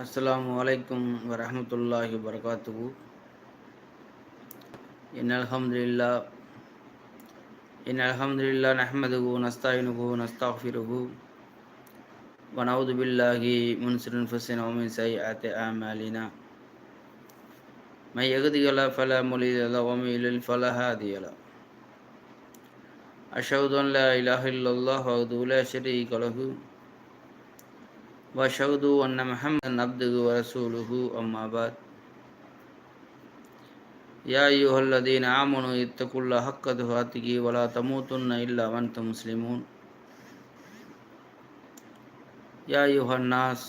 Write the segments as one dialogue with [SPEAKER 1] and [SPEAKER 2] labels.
[SPEAKER 1] அஸ்லாம் வலைக்கும் வரமத்துல்லாஹி வரகாத்துகு என் அலமதுல்லா என் அலமதுல்லா நஹமதுகு நஸ்தாயினுகு நஸ்தாஃபிருகு ونعوذ بالله من شرور انفسنا ومن سيئات اعمالنا من يهده الله فلا مضل له ومن يضلل فلا هادي له اشهد ان لا اله الا الله وحده لا شريك له وأشهد أن محمدا عبده ورسوله أما بعد يا أيها الذين آمنوا اتقوا الله حق تقاته ولا تموتن إلا وأنتم مسلمون يا أيها الناس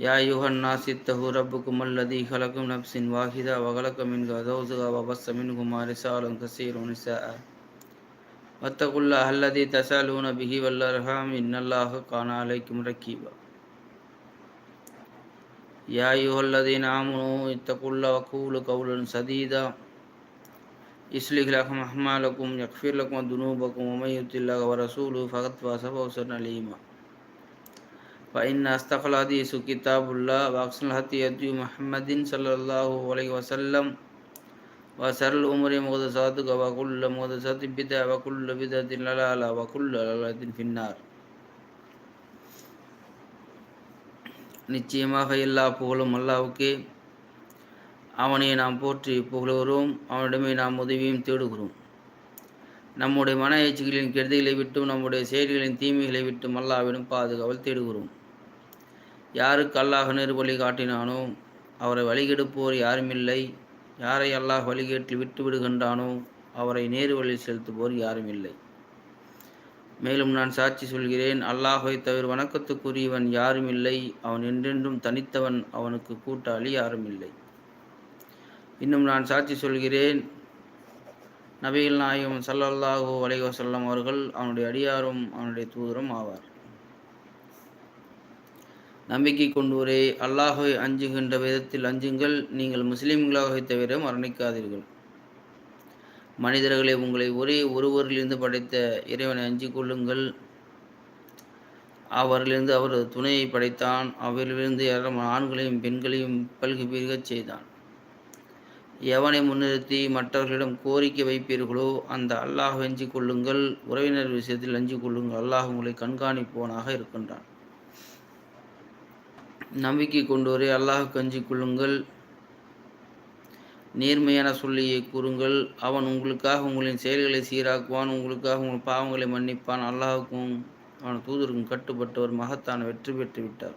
[SPEAKER 1] يا أيها الناس اتقوا ربكم الذي خلقكم من نفس واحدة وخلق منها زوجها وبث منهما رسالا كثيرا ونساء واتقوا الله الذي تسألون به والأرحام إن الله كان عليكم رقيبا يا أيها الذين آمنوا اتقوا الله وقولوا قولا سديدا يصلح لكم أعمالكم يغفر لكم ذنوبكم ومن يطع الله ورسوله فقد فاز فوزا عليما فإن أصدق الحديث كتاب الله وأحسن الهدي هدي محمد صلى الله عليه وسلم وشر الأمور محدثاتها وكل محدثات بدعة وكل بدعة ضلالة وكل ضلالة في النار நிச்சயமாக எல்லா புகழும் அல்லாவுக்கே அவனை நாம் போற்றி புகழுகிறோம் அவனிடமே நாம் உதவியும் தேடுகிறோம் நம்முடைய மன எச்சிகளின் கெடுதிகளை விட்டும் நம்முடைய செயல்களின் தீமைகளை விட்டும் அல்லாவிடம் பாதுகாவல் தேடுகிறோம் யாருக்கு அல்லாஹ் நேர்வழி காட்டினானோ அவரை வழிகெடுப்போர் யாருமில்லை யாரை அல்லாஹ் வழிகேட்டில் விட்டு விடுகின்றானோ அவரை நேரு வழியில் செலுத்துவோர் யாரும் இல்லை. மேலும் நான் சாட்சி சொல்கிறேன் அல்லாஹை தவிர வணக்கத்துக்குரியவன் யாரும் இல்லை. அவன் என்றென்றும் தனித்தவன் அவனுக்கு கூட்டாளி யாரும் இல்லை. இன்னும் நான் சாட்சி சொல்கிறேன் நபிகள் நாயகம் சல்லல்லாஹூ வலைவசல்லம் அவர்கள் அவனுடைய அடியாரும் அவனுடைய தூதரும் ஆவார். நம்பிக்கை கொண்டுவரே அல்லாஹை அஞ்சுகின்ற விதத்தில் அஞ்சுங்கள். நீங்கள் முஸ்லீம்களாக தவிர மரணிக்காதீர்கள். மனிதர்களை உங்களை ஒரே ஒருவரிலிருந்து படைத்த இறைவனை அஞ்சு கொள்ளுங்கள். அவரிலிருந்து அவரது துணையை படைத்தான். அவரிலிருந்து ஆண்களையும் பெண்களையும் பல்கி பெருகச் செய்தான். எவனை முன்னிறுத்தி மற்றவர்களிடம் கோரிக்கை வைப்பீர்களோ அந்த அல்லாஹ் அஞ்சு கொள்ளுங்கள். உறவினர் விஷயத்தில் அஞ்சு கொள்ளுங்கள். அல்லாஹ் உங்களை கண்காணிப்பவனாக இருக்கின்றான். நம்பிக்கை கொண்டுவரே அல்லாஹ் கஞ்சி கொள்ளுங்கள். நேர்மையான சொல்லியை கூறுங்கள். அவன் உங்களுக்காக உங்களின் செயல்களை சீராக்குவான் உங்களுக்காக உங்கள் பாவங்களை மன்னிப்பான். அல்லாஹுக்கும் அவன் தூதருக்கும் கட்டுப்பட்டவர் மகத்தான வெற்றி பெற்று விட்டார்.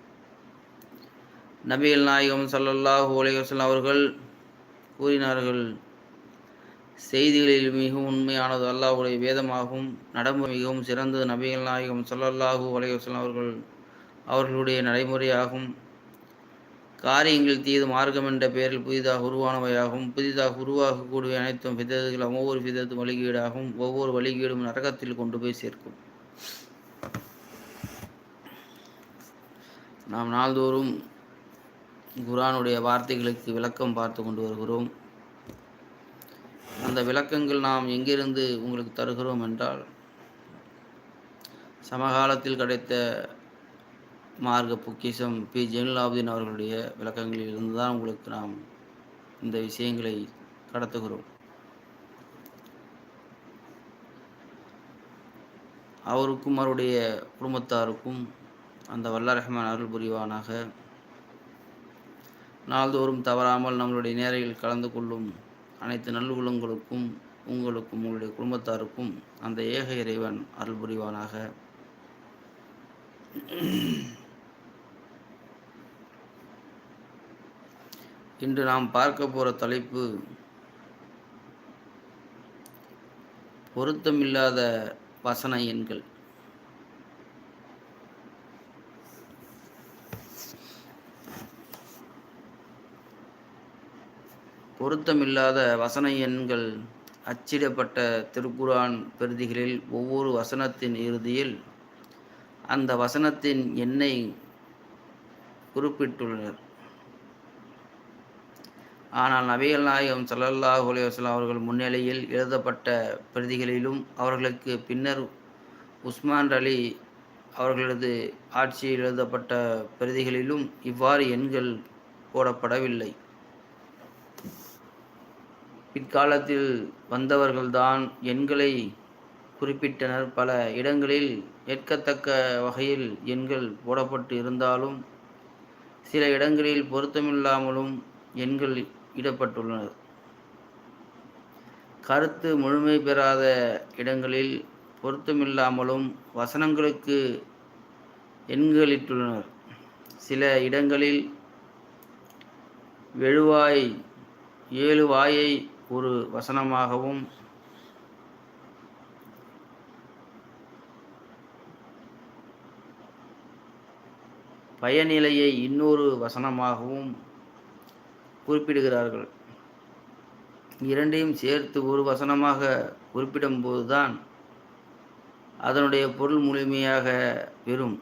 [SPEAKER 1] நபிகள் நாயகம் சல்லல்லாஹு உலகம் அவர்கள் கூறினார்கள் செய்திகளில் மிகவும் உண்மையானது அல்லாஹுடைய வேதமாகும். நடைமுறை மிகவும் சிறந்தது. நபிகள் நாயகம் சல்லல்லாஹு உலகம் அவர்கள் அவர்களுடைய நடைமுறையாகும். காரியங்கள் தீது மார்க்கம் என்ற பெயரில் புதிதாக உருவானவையாகும். புதிதாக உருவாகக்கூடிய அனைத்தும் விதத்துகளும் ஒவ்வொரு விதத்தும் வழிகீடாகும். ஒவ்வொரு வழிகீடும் நரகத்தில் கொண்டு போய் சேர்க்கும். நாம் நாள்தோறும் குரானுடைய வார்த்தைகளுக்கு விளக்கம் பார்த்து கொண்டு வருகிறோம். அந்த விளக்கங்கள் நாம் எங்கிருந்து உங்களுக்கு தருகிறோம் என்றால் சமகாலத்தில் கிடைத்த மார்க்க பொக்கிஷம் பி. ஜெயலலாபுதீன் அவர்களுடைய விளக்கங்களில் இருந்து தான் உங்களுக்கு நாம் இந்த விஷயங்களை கடத்துகிறோம். அவருக்கும் அவருடைய குடும்பத்தாருக்கும் அந்த வல்ல ரஹ்மான் அருள் புரிவானாக. நாள்தோறும் தவறாமல் நம்மளுடைய நேரையில் கலந்து கொள்ளும் அனைத்து நல்லுள்ளங்களுக்கும் உங்களுக்கும் உங்களுடைய குடும்பத்தாருக்கும் அந்த ஏக இறைவன் அருள் புரிவானாக. இன்று நாம் பார்க்க போகிற தலைப்பு பொருத்தமில்லாத வசன எண்கள். பொருத்தமில்லாத வசன எண்கள் அச்சிடப்பட்ட திருக்குரான் பெருதிகளில் ஒவ்வொரு வசனத்தின் இறுதியில் அந்த வசனத்தின் எண்ணை குறிப்பிட்டுள்ளனர். ஆனால் நபிகள் நாயகம் சல்லல்லாஹ் அலைவாஸ்லாம் அவர்கள் முன்னிலையில் எழுதப்பட்ட பிரதிகளிலும் அவர்களுக்கு பின்னர் உஸ்மான் அலி அவர்களது ஆட்சியில் எழுதப்பட்ட பிரதிகளிலும் இவ்வாறு எண்கள் போடப்படவில்லை. பிற்காலத்தில் வந்தவர்கள்தான் எண்களை குறிப்பிட்டனர். பல இடங்களில் ஏற்கத்தக்க வகையில் எண்கள் போடப்பட்டு இருந்தாலும் சில இடங்களில் பொருத்தமில்லாமலும் எண்கள் இடப்பட்டுள்ளனர். கருத்து முழுமை பெறாத இடங்களில் பொருத்தமில்லாமலும் வசனங்களுக்கு எண்களிட்டுள்ளனர். சில இடங்களில் வெழுவாய் ஏழு வாயை ஒரு வசனமாகவும் பயனிலையை இன்னொரு வசனமாகவும் குறிப்பிடுகிறார்கள். இரண்டையும் சேர்த்து ஒரு வசனமாக குறிப்பிடும்போதுதான் அதனுடைய பொருள் முழுமையாக பெறும்.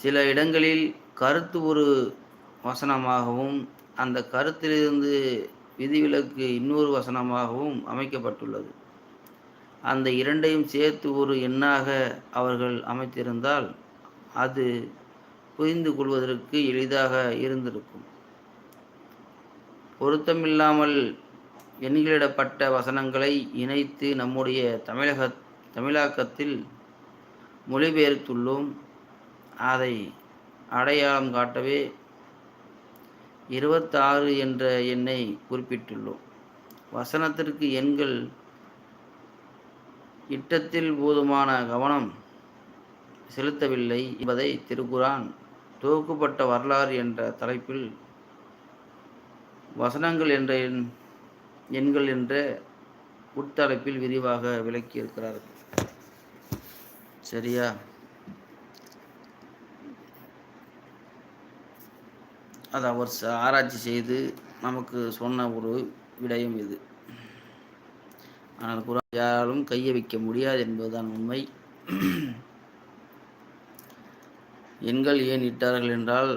[SPEAKER 1] சில இடங்களில் கருத்து ஒரு வசனமாகவும் அந்த கருத்திலிருந்து விதிவிலக்கு இன்னொரு வசனமாகவும் அமைக்கப்பட்டுள்ளது. அந்த இரண்டையும் சேர்த்து ஒரு எண்ணாக அவர்கள் அமைத்திருந்தால் அது புரிந்து கொள்வதற்கு எளிதாக இருந்திருக்கும். பொருத்தமில்லாமல் எண்களிடப்பட்ட வசனங்களை இணைத்து நம்முடைய தமிழக தமிழாக்கத்தில் மொழிபெயர்த்துள்ளோம். அதை அடையாளம் காட்டவே இருபத்தாறு என்ற எண்ணை குறிப்பிட்டுள்ளோம். வசனத்திற்கு எண்கள் இட்டத்தில் போதுமான கவனம் செலுத்தவில்லை என்பதை திருக்குரான் தொகுக்கப்பட்ட வரலாறு என்ற தலைப்பில் வசனங்கள் என்ற எண் எண்கள் என்ற உட்தலைப்பில் விரிவாக விளக்கியிருக்கிறார்கள் சரியா? அதை அவர் ஆராய்ச்சி செய்து நமக்கு சொன்ன ஒரு விடயம் இது. ஆனால் குரான் யாராலும் கையை வைக்க முடியாது என்பதுதான் உண்மை. எண்கள் ஏன் இட்டார்கள் என்றால்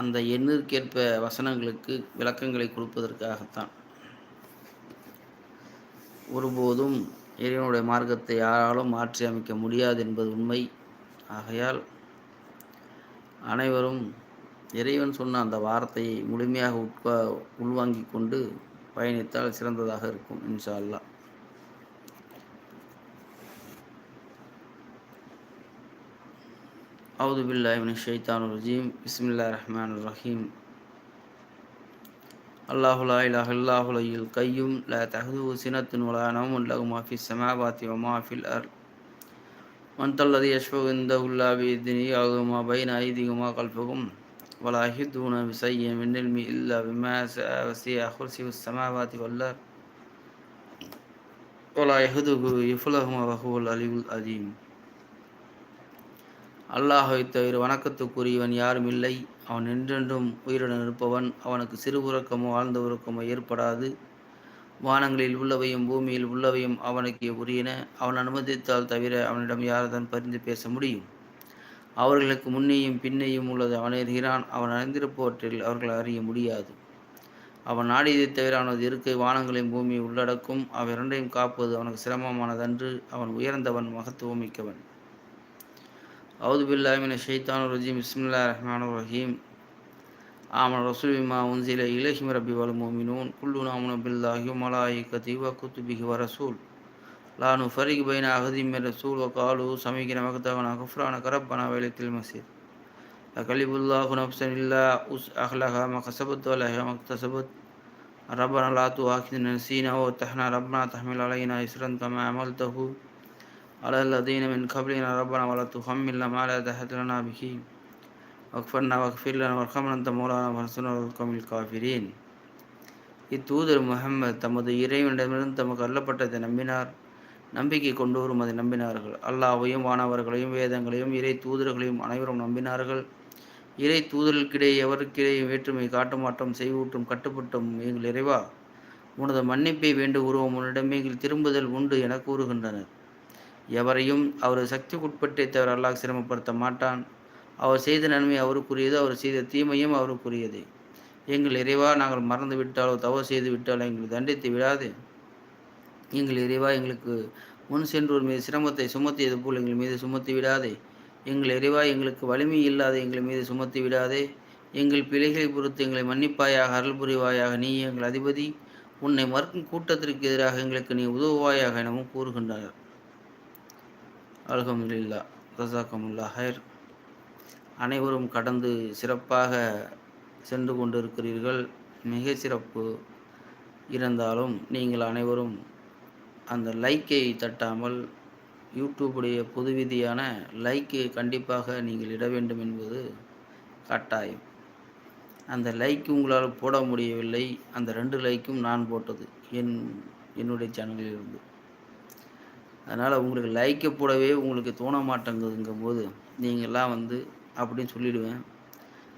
[SPEAKER 1] அந்த எண்ணிற்கேற்ப வசனங்களுக்கு விளக்கங்களை கொடுப்பதற்காகத்தான். ஒருபோதும் இறைவனுடைய மார்க்கத்தை யாராலும் மாற்றி அமைக்க முடியாது என்பது உண்மை. ஆகையால் அனைவரும் இறைவன் சொன்ன அந்த வார்த்தையை முழுமையாக உட்கா உள்வாங்கிக் கொண்டு பயணித்தால் சிறந்ததாக இருக்கும் இன்ஷா அல்லா أعوذ بالله من الشيطان الرجيم. بسم الله الرحمن الرحيم. الله لا إله إلا هو الحي القيوم. لا تأخذه سنة ولا نوم له ما في السماوات وما في الأرض. من الذي يشفع عنده إلا بإذنه يعلم ما بين أيديهم وما خلفهم. ولا يحيطون بشيء من علم إلا بما شاء وسع كرسيه السماوات والأرض. ولا يهده يفلهما وهو العلي العظيم. அல்லாஹை தவிர வணக்கத்துக்குரியவன் யாரும் இல்லை. அவன் என்றென்றும் உயிருடன் இருப்பவன். அவனுக்கு சிறு உறக்கமோ ஆழ்ந்த உறக்கமோ ஏற்படாது. வானங்களில் உள்ளவையும் பூமியில் உள்ளவையும் அவனுக்கு உரியன. அவன் அனுமதித்தால் தவிர அவனிடம் யார்தான் பரிந்து பேச முடியும்? அவர்களுக்கு முன்னேயும் பின்னையும் உள்ளது. அவன் அறிகிறான் அவன் அறிந்திருப்பவற்றில் அவர்கள் அறிய முடியாது. அவன் நாடியதை தவிர அவனது இருக்கை வானங்களையும் பூமியை உள்ளடக்கும். அவ இரண்டையும் காப்பது அவனுக்கு சிரமமானதன்று. அவன் உயர்ந்தவன் மகத்துவமிக்கவன் أعوذ بالله من الشيطان الرجيم. بسم الله الرحمن الرحيم. آمن رسول ما أنزل إليه من ربي والمؤمنون. كلنا آمن بالله وملائكته وكتبه ورسول. لا نفرق بين أحد من رسول. وقالوا سمعنا وقتنا غفرانك ربنا وإليك المصير. يكلف الله نفسا إلا أخلاقها ما كسبت ولها ما اكتسبت. ربنا لا تؤاخذنا نسينا وتحنا ربنا تحمل علينا إسرا كما عملته. على الذين من قبلنا ربنا ولا تحملنا ما لا طاقة لنا به வக்ஃபர்னா வக்ஃபிர் லனா வர்ஹம்னா அந்த மௌலானா வர்சுனா கமில் காஃபிரீன் இத்தூதர் முகம்மது தமது இறைவனிடமிருந்து தமக்கு அள்ளப்பட்டதை நம்பினார் நம்பிக்கை கொண்டோரும் அதை நம்பினார்கள் அல்லாவையும் வானவர்களையும் வேதங்களையும் இறை தூதர்களையும் அனைவரும் நம்பினார்கள் இறை தூதர்களுக்கிடையே எவருக்கிடையே வேற்றுமை காட்டுமாட்டம் செய்வூட்டும் கட்டுப்பட்டும் எங்கள் இறைவா உனது மன்னிப்பை வேண்டு உருவம் உன்னிடம் எங்கள் திரும்புதல் உண்டு என கூறுகின்றனர் எவரையும் அவரது சக்திக்குட்பட்டே தவிர அல்லாஹ் சிரமப்படுத்த மாட்டான். அவர் செய்த நன்மை அவருக்குரியது அவர் செய்த தீமையும் அவருக்குரியது. எங்கள் இறைவா நாங்கள் மறந்து விட்டாலோ தவறு செய்து விட்டாலோ எங்களை தண்டித்து விடாது. எங்கள் இறைவா எங்களுக்கு முன் சென்றோர் மீது சிரமத்தை சுமத்தியது போல் எங்கள் மீது சுமத்தி விடாதே. எங்கள் இறைவா எங்களுக்கு வலிமை இல்லாத எங்கள் மீது சுமத்தி விடாதே. எங்கள் பிழைகளை பொறுத்து எங்களை மன்னிப்பாயாக அருள் புரிவாயாக நீ எங்கள் அதிபதி. உன்னை மறுக்கும் கூட்டத்திற்கு எதிராக எங்களுக்கு நீ உதவுவாயாக எனவும் கூறுகின்றார். அலகமுல்லா ரசாக்கமுல்லா ஹைர். அனைவரும் கடந்து சிறப்பாக சென்று கொண்டிருக்கிறீர்கள். மிக சிறப்பு இருந்தாலும் நீங்கள் அனைவரும் அந்த லைக்கை தட்டாமல் யூடியூபுடைய பொது விதியான லைக்கு கண்டிப்பாக நீங்கள் இட வேண்டும் என்பது கட்டாயம். அந்த லைக் உங்களால் போட முடியவில்லை. அந்த ரெண்டு லைக்கும் நான் போட்டது என் என்னுடைய சேனலில் இருந்து அதனால் உங்களுக்கு லைக்கை போடவே உங்களுக்கு தோண மாட்டேங்குதுங்கும் போது நீங்கள்லாம் வந்து அப்படின்னு சொல்லிடுவேன்.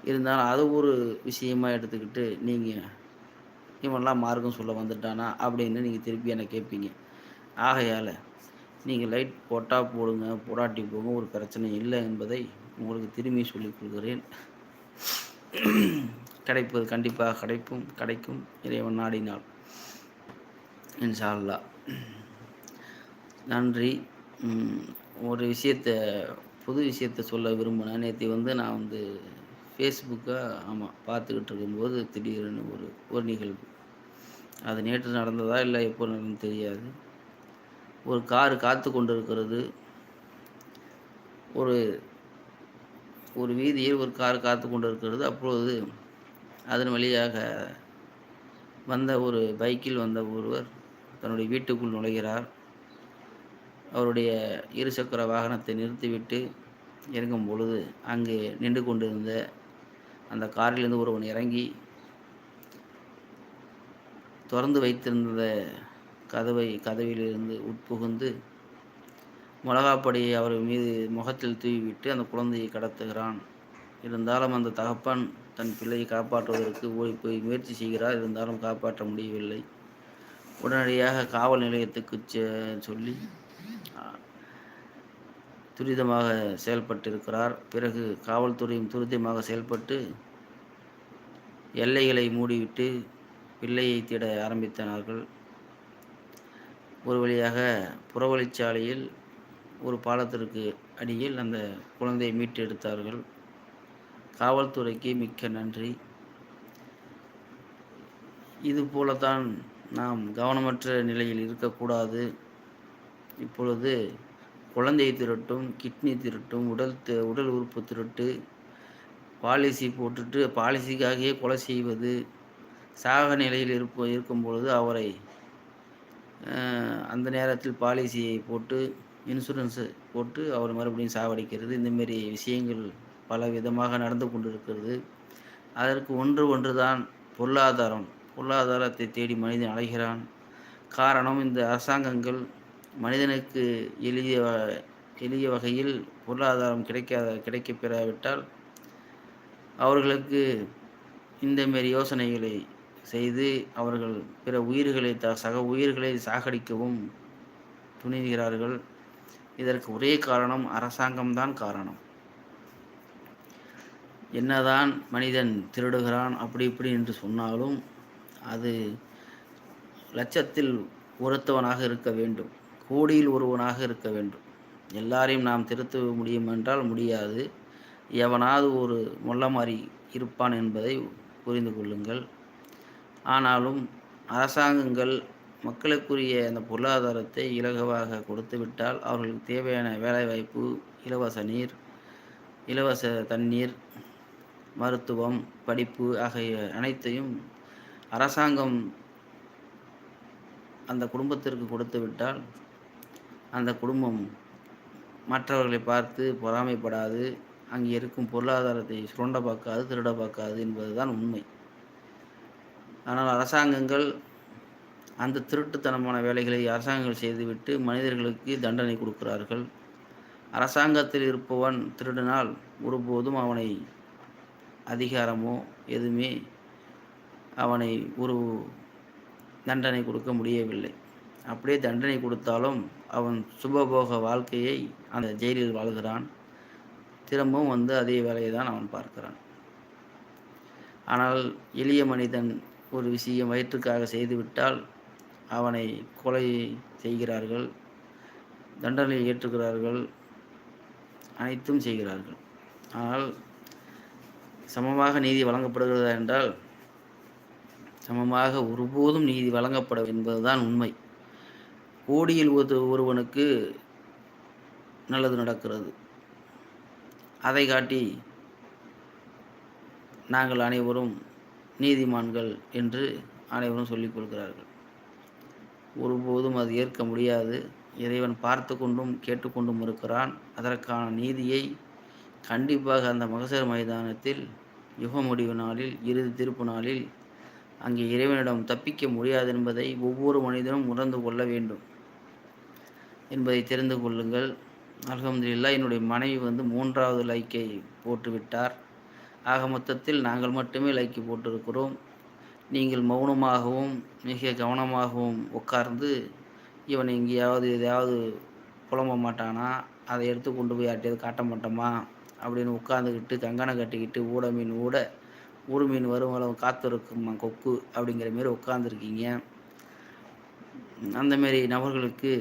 [SPEAKER 1] இருந்தாலும் அது ஒரு விஷயமா எடுத்துக்கிட்டு நீங்கள் இவன்லாம் மார்க்கம் சொல்ல வந்துட்டானா அப்படின்னு நீங்கள் திருப்பி என்னை கேட்பீங்க. ஆகையால் நீங்கள் லைட் போட்டால் போடுங்க போடாட்டி போங்க ஒரு பிரச்சனை இல்லை என்பதை உங்களுக்கு திரும்பி சொல்லிக் கொள்கிறேன். கிடைப்பது கண்டிப்பாக கிடைக்கும் கிடைக்கும் இறைவன் நாடினால். இன்ஷா அல்லா நன்றி. ஒரு விஷயத்தை புது விஷயத்தை சொல்ல விரும்பினேன். நேற்று வந்து நான் வந்து ஃபேஸ்புக்காக ஆமாம் பார்த்துக்கிட்டு இருக்கும்போது திடீர்னு ஒரு ஒரு நிகழ்வு. அது நேற்று நடந்ததா இல்லை எப்போ நடந்தது தெரியாது. ஒரு கார் காத்து கொண்டு இருக்கிறது ஒரு ஒரு வீதியில் ஒரு கார் காத்து கொண்டு இருக்கிறது அப்பொழுது அதன் வழியாக வந்த ஒரு பைக்கில் வந்த ஒருவர் தன்னுடைய வீட்டுக்குள் நுழைகிறார். அவருடைய இருசக்கர வாகனத்தை நிறுத்திவிட்டு இறங்கும் பொழுது அங்கே நின்று கொண்டிருந்த அந்த காரிலிருந்து ஒருவன் இறங்கி திறந்து வைத்திருந்த கதவை கதவிலிருந்து உட்புகுந்து மிளகாப்படியை அவர் மீது முகத்தில் தூவிவிட்டு அந்த குழந்தையை கடத்துகிறான். இருந்தாலும் அந்த தகப்பன் தன் பிள்ளையை காப்பாற்றுவதற்கு ஓடி போய் முயற்சி செய்கிறார். இருந்தாலும் காப்பாற்ற முடியவில்லை. உடனடியாக காவல் நிலையத்துக்கு சொல்லி துரிதமாக செயல்பட்டிருக்கிறார். பிறகு காவல்துறையும் துரிதமாக செயல்பட்டு எல்லைகளை மூடிவிட்டு பிள்ளையை தேட ஆரம்பித்தனார்கள். ஒரு வழியாக புறவழிச்சாலையில் ஒரு பாலத்திற்கு அடியில் அந்த குழந்தையை மீட்டு எடுத்தார்கள். காவல்துறைக்கு மிக்க நன்றி. இது போலத்தான் நாம் கவனமற்ற நிலையில் இருக்கக்கூடாது. இப்பொழுது குழந்தை திருட்டும் கிட்னி திருட்டும் உடல் த உடல் உறுப்பு திருட்டு பாலிசி போட்டுட்டு பாலிசிக்காகவே கொலை செய்வது சாக நிலையில் இருப்ப இருக்கும் பொழுது அவரை அந்த நேரத்தில் பாலிசியை போட்டு இன்சூரன்ஸு போட்டு அவர் மறுபடியும் சாவடிக்கிறது இந்தமாரி விஷயங்கள் பல விதமாக நடந்து கொண்டிருக்கிறது. அதற்கு ஒன்று ஒன்று தான் பொருளாதாரம். பொருளாதாரத்தை தேடி மனிதன் அலைகிறான். காரணம் இந்த அரசாங்கங்கள் மனிதனுக்கு எளிய வ- எளிய வகையில் பொருளாதாரம் கிடைக்காத கிடைக்கப் பெறாவிட்டால் அவர்களுக்கு இந்த மாரி யோசனைகளை செய்து அவர்கள் பிற உயிர்களை த சக உயிர்களை சாகடிக்கவும் துணிகிறார்கள். இதற்கு ஒரே காரணம் அரசாங்கம்தான் காரணம். என்னதான் மனிதன் திருடுகிறான் அப்படி இப்படி என்று சொன்னாலும் அது லட்சத்தில் ஒருத்தவனாக இருக்க வேண்டும். கோடியில் ஒருவனாக இருக்க வேண்டும். எல்லாரையும் நாம் திருத்த முடியும் என்றால் முடியாது. எவனாவது ஒரு மொல்லமாரி இருப்பான் என்பதை புரிந்து கொள்ளுங்கள். ஆனாலும் அரசாங்கங்கள் மக்களுக்குரிய அந்த பொருளாதாரத்தை இலகுவாக கொடுத்துவிட்டால் அவர்களுக்கு தேவையான வேலைவாய்ப்பு இலவச நீர் இலவச தண்ணீர் மருத்துவம் படிப்பு ஆகிய அனைத்தையும் அரசாங்கம் அந்த குடும்பத்திற்கு கொடுத்துவிட்டால் அந்த குடும்பம் மற்றவர்களை பார்த்து பொறாமைப்படாது. அங்கே இருக்கும் பொருளாதாரத்தை சுரண்ட பார்க்காது திருட பார்க்காது என்பதுதான் உண்மை. ஆனால் அரசாங்கங்கள் அந்த திருட்டுத்தனமான வேலைகளை அரசாங்கங்கள் செய்துவிட்டு மனிதர்களுக்கு தண்டனை கொடுக்கிறார்கள். அரசாங்கத்தில் இருப்பவன் திருடினால் ஒருபோதும் அவனை அதிகாரமோ எதுவுமே அவனை ஒரு தண்டனை கொடுக்க முடியவில்லை. அப்படியே தண்டனை கொடுத்தாலும் அவன் சுபபோக வாழ்க்கையை அந்த ஜெயிலில் வாழ்கிறான். திரும்பவும் வந்து அதே வேலையை தான் அவன் பார்க்கிறான். ஆனால் எளிய மனிதன் ஒரு விஷயம் வயிற்றுக்காக செய்துவிட்டால் அவனை கொலை செய்கிறார்கள் தண்டனை ஏற்றுகிறார்கள் அனைத்தும் செய்கிறார்கள். ஆனால் சமமாக நீதி வழங்கப்படுகிறதா என்றால் சமமாக ஒருபோதும் நீதி வழங்கப்பட என்பதுதான் உண்மை. கோடியில் ஒரு ஒருவனுக்கு நல்லது நடக்கிறது. அதை காட்டி நாங்கள் அனைவரும் நீதிமான்கள் என்று அனைவரும் சொல்லிக் கொள்கிறார்கள். ஒருபோதும் அது ஏற்க முடியாது. இறைவன் பார்த்து கொண்டும் கேட்டுக்கொண்டும் இருக்கிறான். அதற்கான நீதியை கண்டிப்பாக அந்த மகசர் மைதானத்தில் யுக முடிவு நாளில் இறுதி திருப்பு நாளில் அங்கே இறைவனிடம் தப்பிக்க முடியாது என்பதை ஒவ்வொரு மனிதனும் உணர்ந்து கொள்ள வேண்டும். என்பதை தெரிந்து கொள்ளுங்கள். அலமதுல்லா என்னுடைய மனைவி வந்து மூன்றாவது லைக்கை போட்டுவிட்டார். ஆக மொத்தத்தில் நாங்கள் மட்டுமே லைக்கு போட்டிருக்கிறோம். நீங்கள் மௌனமாகவும் மிக கவனமாகவும் உட்கார்ந்து இவன் எங்கேயாவது எதையாவது புலம்ப மாட்டானா அதை எடுத்து கொண்டு போய் யார்ட்டையாவது காட்ட மாட்டோமா அப்படின்னு உட்காந்துக்கிட்டு கங்கணம் கட்டிக்கிட்டு ஊட மீன் ஊட ஊடு மீன் வரும் அளவு காத்திருக்குமா கொக்கு அப்படிங்கிற மாரி உட்காந்துருக்கீங்க அந்தமாரி நபர்களுக்கு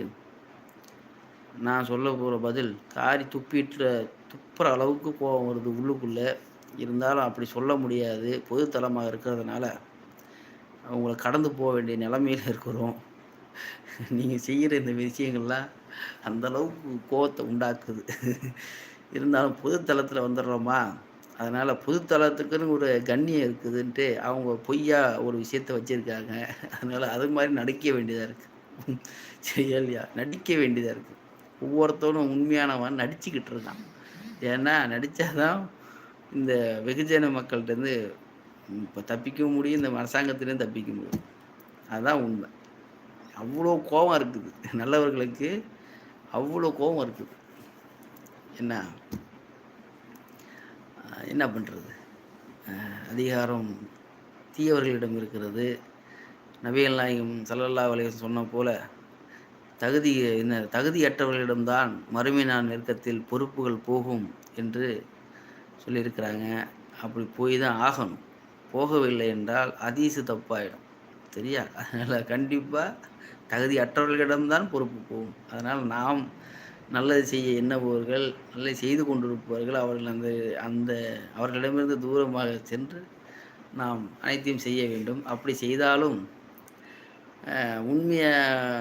[SPEAKER 1] நான் சொல்ல போகிற பதில் காரி துப்பிட்டு துப்புற அளவுக்கு கோபம் வருது உள்ளுக்குள்ளே. இருந்தாலும் அப்படி சொல்ல முடியாது. பொதுத்தலமாக இருக்கிறதுனால அவங்கள கடந்து போக வேண்டிய நிலைமையில் இருக்கிறோம். நீங்கள் செய்கிற இந்த விஷயங்கள்லாம் அந்தளவுக்கு கோபத்தை உண்டாக்குது. இருந்தாலும் பொதுத்தளத்தில் வந்துடுறோமா? அதனால் பொதுத்தளத்துக்குன்னு ஒரு கண்ணியம் இருக்குதுன்ட்டு அவங்க பொய்யா ஒரு விஷயத்த வச்சுருக்காங்க. அதனால் அது மாதிரி நடிக்க வேண்டியதாக இருக்குது சரியா இல்லையா? நடிக்க வேண்டியதாக இருக்குது ஒவ்வொருத்தவனும் உண்மையானவன் நடிச்சுக்கிட்டு இருக்கான். ஏன்னா நடித்தாதான் இந்த வெகுஜன மக்கள்கிட்டருந்து இப்போ தப்பிக்கவும் முடியும் இந்த அரசாங்கத்திலேயும் தப்பிக்க முடியும். அதுதான் உண்மை. அவ்வளோ கோபம் இருக்குது. நல்லவர்களுக்கு அவ்வளோ கோபம் இருக்குது. என்ன? என்ன பண்ணுறது அதிகாரம் தீயவர்களிடம் இருக்கிறது. நபிகள் நாயகம் சல்லல்லா வலையம் சொன்ன போல தகுதி என்ன தகுதியற்றவர்களிடம்தான் மறுமை நான் நெருக்கத்தில் பொறுப்புகள் போகும் என்று சொல்லியிருக்கிறாங்க. அப்படி போய் தான் ஆகணும். போகவில்லை என்றால் அதீசு தப்பாயிடும். சரியா? அதனால் கண்டிப்பாக தகுதி அற்றவர்களிடம்தான் பொறுப்பு போகும். அதனால் நாம் நல்லது செய்ய எண்ணபவர்கள் நல்லது செய்து கொண்டிருப்பவர்கள் அவர்கள் அந்த அந்த அவர்களிடமிருந்து தூரமாக சென்று நாம் அனைத்தையும் செய்ய வேண்டும். அப்படி செய்தாலும் உண்மையை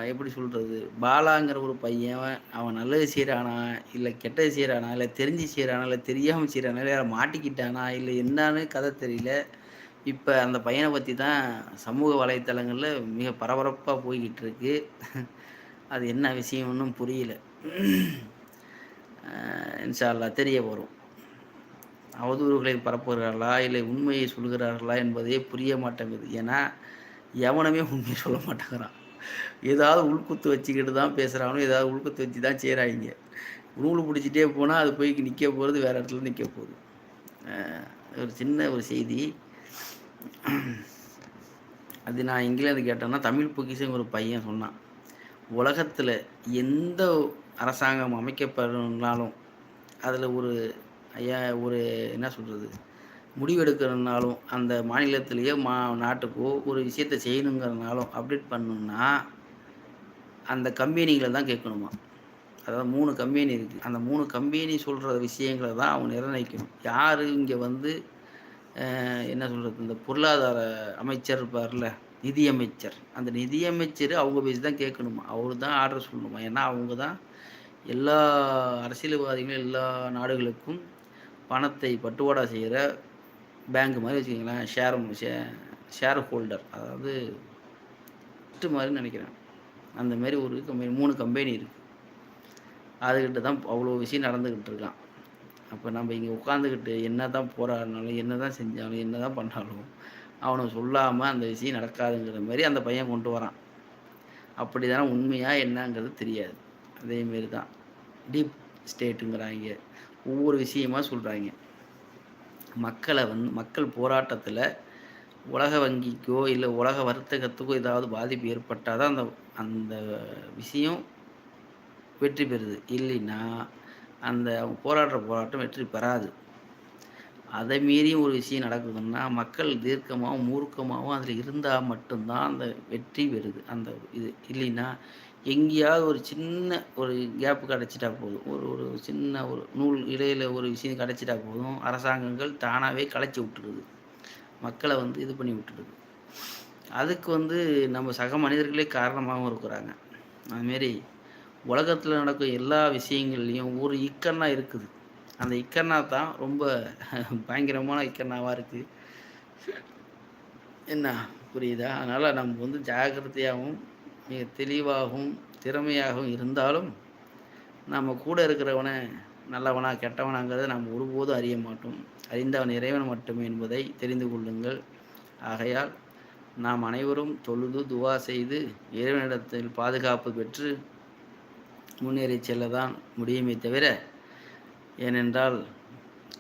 [SPEAKER 1] எப்படி சொல்கிறது பாலாங்கிற ஒரு பையன் அவன் நல்லது செய்கிறானா இல்லை கெட்டது செய்கிறானா இல்லை தெரிஞ்சு செய்கிறானா இல்லை தெரியாமல் செய்கிறானா இல்லை மாட்டிக்கிட்டானா இல்லை என்னான்னு கதை தெரியல. இப்போ அந்த பையனை பற்றி தான் சமூக வலைத்தளங்களில் மிக பரபரப்பாக போய்கிட்டு இருக்கு. அது என்ன விஷயம் ஒன்றும் புரியல. இன்ஷால்லா தெரிய வரும். அவதூறுகளை பரப்புகிறார்களா இல்லை உண்மையை சொல்கிறார்களா என்பதே புரிய மாட்டேங்குது. ஏன்னா எவனமே உண்மையை சொல்ல மாட்டேங்கிறான். ஏதாவது உள்குத்து வச்சுக்கிட்டு தான் பேசுகிறானோ ஏதாவது உள்குத்து வச்சு தான் செய்கிறாங்க நூல் பிடிச்சிட்டே போனால் அது போய் நிற்க போகிறது வேறு இடத்துல நிற்க போகுது. ஒரு சின்ன ஒரு செய்தி. அது நான் இங்கிலேருந்து கேட்டேன்னா தமிழ் பொக்கிஷன் ஒரு பையன் சொன்னான். உலகத்தில் எந்த அரசாங்கம் அமைக்கப்படணுன்னாலும் அதில் ஒரு ஐயா ஒரு என்ன சொல்கிறது முடிவெடுக்கிறதுனாலும் அந்த மாநிலத்திலேயோ மா நாட்டுக்கோ ஒரு விஷயத்த செய்யணுங்கிறனாலும் அப்டேட் பண்ணணும்னா அந்த கம்பெனிகளை தான் கேட்கணுமா? அதாவது மூணு கம்பெனி இருக்குது அந்த மூணு கம்பெனி சொல்கிற விஷயங்களை தான் அவங்க நிர்ணயிக்கணும். யார் இங்கே வந்து என்ன சொல்கிறது இந்த பொருளாதார அமைச்சர் இருப்பார்ல நிதியமைச்சர். அந்த நிதியமைச்சர் அவங்க பேசி தான் கேட்கணுமா? அவர் தான் ஆர்டர் சொல்லணுமா? ஏன்னா அவங்க தான் எல்லா அரசியல்வாதிகளும் எல்லா நாடுகளுக்கும் பணத்தை பட்டுவாடா செய்கிற பேங்க் மாதிரி வச்சுக்கிங்களேன் ஷேர் ஷேர் ஹோல்டர் அதாவது மாதிரி நினைக்கிறேன். அந்த மாதிரி ஒரு கம்பெனி மூணு கம்பெனி இருக்குது அதுக்கிட்ட தான் அவ்வளோ விஷயம் நடந்துக்கிட்டு இருக்கான். அப்போ நம்ம இங்கே உட்காந்துக்கிட்டு என்ன தான் போராடினாலும் என்ன தான் செஞ்சாலும் என்ன தான் பண்ணாலும் அவனை சொல்லாமல் அந்த விஷயம் நடக்காதுங்கிற மாதிரி அந்த பையன் கொண்டு வரான். அப்படி தானே உண்மையாக என்னங்கிறது தெரியாது. அதேமாரி தான். டீப் ஸ்டேட்டுங்கிறாங்க ஒவ்வொரு விஷயமாக சொல்கிறாங்க மக்களை வந்து மக்கள் போராட்டத்தில் உலக வங்கிக்கோ இல்லை உலக வர்த்தகத்துக்கோ ஏதாவது பாதிப்பு ஏற்பட்டால் தான் அந்த அந்த விஷயம் வெற்றி பெறுது. இல்லைன்னா அந்த அவங்க போராடுற போராட்டம் வெற்றி பெறாது. அதை மீறியும் ஒரு விஷயம் நடக்குதுன்னா மக்கள் தீர்க்கமாகவும் மூர்க்கமாகவும் அதில் இருந்தால் மட்டும்தான் அந்த வெற்றி பெறுது. அந்த இது இல்லைன்னா எங்கேயாவது ஒரு சின்ன ஒரு கேப்பு கிடச்சிட்டா போதும். ஒரு ஒரு சின்ன ஒரு நூல் இடையில் ஒரு விஷயம் கிடச்சிட்டா போதும். அரசாங்கங்கள் தானாகவே கலைச்சி விட்டுருது. மக்களை வந்து இது பண்ணி விட்டுருது. அதுக்கு வந்து நம்ம சக மனிதர்களே காரணமாகவும் இருக்கிறாங்க. அதுமாரி உலகத்தில் நடக்கும் எல்லா விஷயங்கள்லையும் ஒரு இக்கண்ணா இருக்குது. அந்த இக்கண்ணா தான் ரொம்ப பயங்கரமான இக்கண்ணாவாக இருக்குது என்ன? புரியுதா? அதனால் நம்ம வந்து ஜாக்கிரதையாகவும் மிக தெளிவாகவும் திறமையாகவும் இருந்தாலும் நம்ம கூட இருக்கிறவனை நல்லவனா கெட்டவனாங்கிறத நாம் ஒருபோதும் அறிய மாட்டோம். அறிந்தவன் இறைவன் மட்டுமே என்பதை தெரிந்து கொள்ளுங்கள். ஆகையால் நாம் அனைவரும் தொழுது துவா செய்து இறைவனிடத்தில் பாதுகாப்பு பெற்று முன்னேறி செல்ல தான் முடியுமே தவிர ஏனென்றால்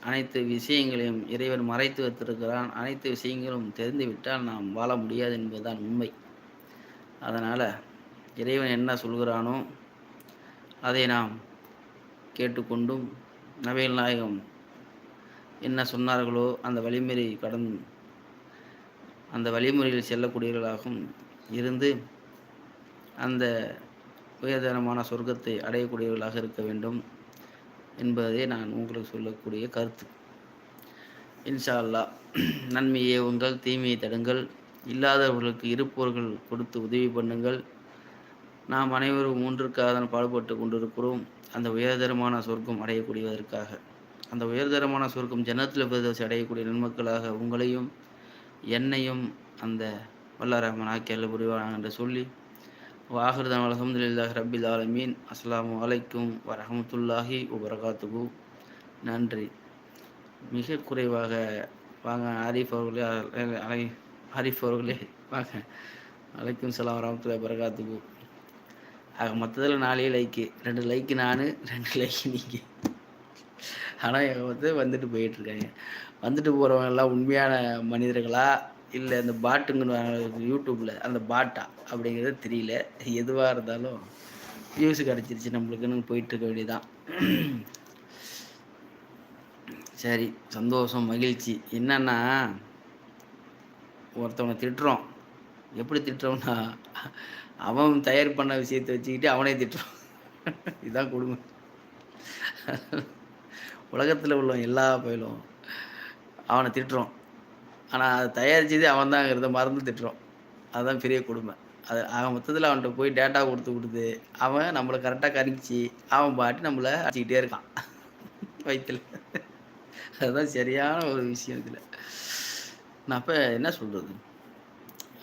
[SPEAKER 1] அனைத்து விஷயங்களையும் இறைவன் மறைத்து வைத்திருக்கிறான். அனைத்து விஷயங்களும் தெரிந்துவிட்டால் நாம் வாழ முடியாது என்பதுதான் உண்மை. அதனால் இறைவன் என்ன சொல்கிறானோ அதை நாம் கேட்டுக்கொண்டும் நவீன நாயகம் என்ன சொன்னார்களோ அந்த வழிமுறை கடன் அந்த வழிமுறையில் செல்லக்கூடியவர்களாகவும் இருந்து அந்த உயர்தரமான சொர்க்கத்தை அடையக்கூடியவர்களாக இருக்க வேண்டும் என்பதே நான் உங்களுக்கு சொல்லக்கூடிய கருத்து. இன்ஷா அல்லா நன்மையை உங்கள் தீமையை தடுங்கள். இல்லாதவர்களுக்கு இருப்பவர்கள் கொடுத்து உதவி பண்ணுங்கள். நாம் அனைவரும் மூன்றுக்காக பாடுபட்டு கொண்டிருக்கிறோம். அந்த உயர்தரமான சொர்க்கம் அடையக்கூடியதற்காக. அந்த உயர்தரமான சொர்க்கம் ஜன்னத்தில் பிரதேசம் அடையக்கூடிய நன்மக்களாக உங்களையும் என்னையும் அந்த வல்லாரமன் ஆக்கி புரிவாங்க என்று சொல்லி வாஹிருதான் அலமதுல்லாஹ் ரபில் ஆலமீன். அஸ்லாம் வலைக்கும் வரஹமத்துல்லாஹி வபரகாத்துகு நன்றி. மிக குறைவாக வாங்க ஆரிஃப் அவர்களே அலை ஆரிஃப் அவர்களே வாங்க. வலைக்கும் சலாம் வரமத்துல பரகாத்துக்கு ஆக மொத்தத்தில் நாலே லைக்கு ரெண்டு லைக்கு நான் ரெண்டு லைக்கு நீங்கள் ஆனால் வந்து வந்துட்டு போயிட்டுருக்காங்க. வந்துட்டு போகிறவங்க எல்லாம் உண்மையான மனிதர்களா? இல்லை இந்த பாட்டுங்கன்னு யூடியூப்பில் அந்த பாட்டா? அப்படிங்கிறது தெரியல. எதுவாக இருந்தாலும் வியூஸ் கிடச்சிருச்சு நம்மளுக்குன்னு போயிட்டுருக்க வேண்டியதான் சரி சந்தோஷம் மகிழ்ச்சி. என்னன்னா ஒருத்தவனை திட்டுறோம். எப்படி திட்டுறோம்னா அவன் தயார் பண்ண விஷயத்தை வச்சுக்கிட்டு அவனே திட்டுறான். இதுதான் கொடுமை. உலகத்தில் உள்ள எல்லா பயிலும் அவனை திட்டுறோம். ஆனால் அதை தயாரிச்சது அவன் தாங்கிறத மறந்து திட்டுறோம். அதுதான் பெரிய கொடுமை. அது அவன் மொத்தத்தில் அவன்கிட்ட போய் டேட்டா கொடுத்து கொடுத்து அவன் நம்மளை கரெக்டாக கணிச்சு அவன் பாட்டு நம்மளை அடிச்சுக்கிட்டே இருக்கான். வயிற்றில் அதுதான் சரியான ஒரு விஷயம் இதில். நான் அப்போ என்ன சொல்கிறது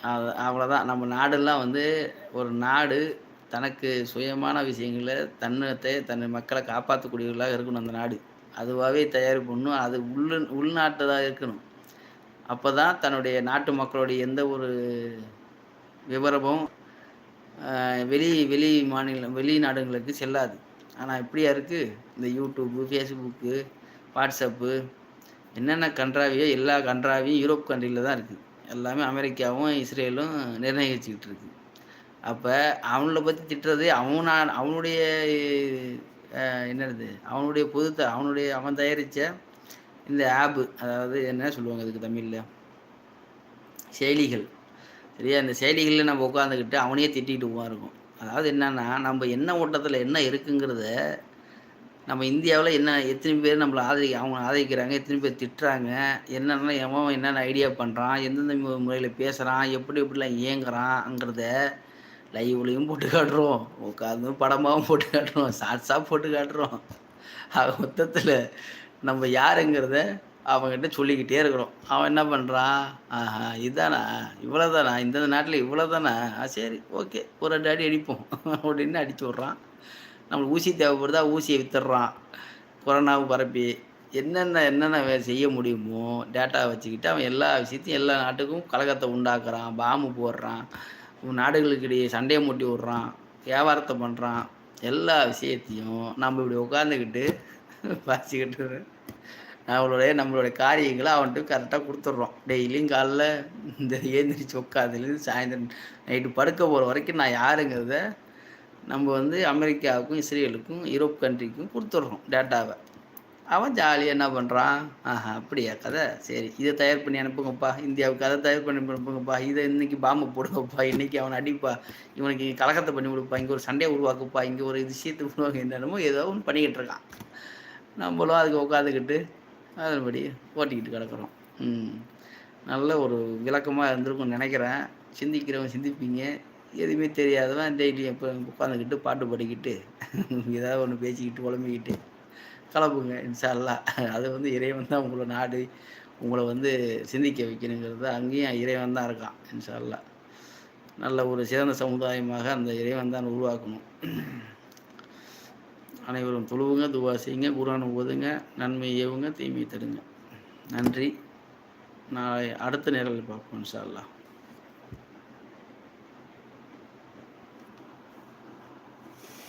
[SPEAKER 1] அது அவ்வளோதான் நம்ம நாடெல்லாம் வந்து ஒரு நாடு தனக்கு சுயமான விஷயங்களை தன்னத்தை தன் மக்களை காப்பாற்றக்கூடியவர்களாக இருக்கணும் அந்த நாடு. அதுவாகவே தயார் பண்ணணும் அது உள் உள்நாட்டதாக இருக்கணும். அப்போ தான் தன்னுடைய நாட்டு மக்களுடைய எந்த ஒரு விவரமும் வெளி வெளி மாநிலம் வெளிநாடுகளுக்கு செல்லாது. ஆனால் இப்படியா இருக்குது இந்த யூடியூப்பு ஃபேஸ்புக்கு வாட்ஸ்அப்பு என்னென்ன கன்றாவியோ எல்லா கன்றாவியும் யூரோப் கண்ட்ரியில் தான் இருக்குது எல்லாமே அமெரிக்காவும் இஸ்ரேலும் நிர்ணயிச்சுக்கிட்டு இருக்கு. அப்போ அவங்கள பற்றி திட்டுறது அவனா அவனுடைய என்னது அவனுடைய புது அவனுடைய அவன் தயாரித்த இந்த ஆப்பு அதாவது என்ன சொல்லுவாங்க அதுக்கு தமிழில்? செயலிகள். சரியா? இந்த செயலிகளில் நம்ம உட்காந்துக்கிட்டு அவனையே திட்டிகிட்டு போவான் இருக்கும். அதாவது என்னென்னா நம்ம என்ன ஓட்டத்தில் என்ன இருக்குங்கிறத நம்ம இந்தியாவில் என்ன எத்தனை பேர் நம்மளை ஆதரி அவங்க ஆதரிக்கிறாங்க எத்தனை பேர் திட்டுறாங்க என்னென்ன எவன் என்னென்ன ஐடியா பண்ணுறான் எந்தெந்த முறையில் பேசுகிறான் எப்படி எப்படிலாம் இயங்குறான்ங்கிறத லைவ்லையும் போட்டு காட்டுறோம். உட்காந்து படமாகவும் போட்டு காட்டுறோம். ஷார்ட்ஸாக போட்டு காட்டுறோம். ஆக மொத்தத்தில் நம்ம யாருங்கிறத அவங்ககிட்ட சொல்லிக்கிட்டே இருக்கிறோம். அவன் என்ன பண்ணுறான் ஆஹா இதானா? இவ்வளோதானா இந்தந்த இந்த நாட்டில் இவ்வளோதானா சரி ஓகே ஒரு ரெண்டு அடி அடிப்போம். அப்படின்னு அடிச்சு விட்றான். நம்மளுக்கு ஊசி தேவைப்படுதா ஊசியை வித்துடுறான். கொரோனாவை பரப்பி என்னென்ன என்னென்ன செய்ய முடியுமோ டேட்டா வச்சுக்கிட்டு அவன் எல்லா விஷயத்தையும் எல்லா நாட்டுக்கும் கலகத்தை உண்டாக்குறான். பாம்பு போடுறான். நாடுகளுக்கு இடையே சண்டையை மூட்டி விட்றான். வியாபாரத்தை பண்ணுறான் எல்லா விஷயத்தையும் நம்ம இப்படி உட்காந்துக்கிட்டு வாசிக்கிட்டு நம்மளுடைய நம்மளுடைய காரியங்களை அவன்கிட்ட கரெக்டாக கொடுத்துட்றோம். டெய்லியும் காலைல இந்த ஏந்திரிச்சு உட்காந்துலேருந்து சாயந்தரம் நைட்டு படுக்க போகிற வரைக்கும் நான் யாருங்கிறத நம்ம வந்து அமெரிக்காவுக்கும் இஸ்ரேலுக்கும் யூரோப் கண்ட்ரிக்கும் கொடுத்துட்றோம் டேட்டாவை அவன் ஜாலியாக என்ன பண்ணுறான் ஆஹா அப்படியா கதை? சரி இதை தயார் பண்ணி அனுப்புங்கப்பா. இந்தியாவுக்கு அதை தயார் பண்ணி அனுப்புங்கப்பா. இதை இன்னைக்கு பாம்பு போடுங்கப்பா. இன்னைக்கு அவனை அடிப்பா. இவனுக்கு இங்கே கலக்கத்தை பண்ணி கொடுப்பா. இங்கே ஒரு சண்டையை உருவாக்குப்பா. இங்கே ஒரு விஷயத்தை உருவாக்க என்னென்னமோ ஏதோ ஒன்று பண்ணிக்கிட்டு இருக்கான். நம்மளும் அதுக்கு உட்காந்துக்கிட்டு அதன்படி ஓட்டிக்கிட்டு கிடக்குறோம். நல்ல ஒரு விளக்கமாக இருந்திருக்கும்னு நினைக்கிறேன். சிந்திக்கிறவன் சிந்திப்பீங்க. எதுவுமே தெரியாதவன் டெய்லி எப்போ உட்காந்துக்கிட்டு பாட்டு பாடிக்கிட்டு ஏதாவது ஒன்று பேசிக்கிட்டு குழம்பிக்கிட்டு கலப்புங்க இன்ஷால்லா அது வந்து இறைவன் தான் உங்களை நாடு உங்களை வந்து சிந்திக்க வைக்கணுங்கிறது அங்கேயும் இறைவன் தான் இருக்கான் இன்ஷால்லா நல்ல ஒரு சிறந்த சமுதாயமாக அந்த இறைவன் தான் உருவாக்கணும். அனைவரும் தொழுவுங்க துவா செய்யுங்க குரான் ஓதுங்க நன்மை ஏவுங்க தீமை தருங்க நன்றி. நாளை அடுத்த நேரில் பார்ப்போம் இன்ஷா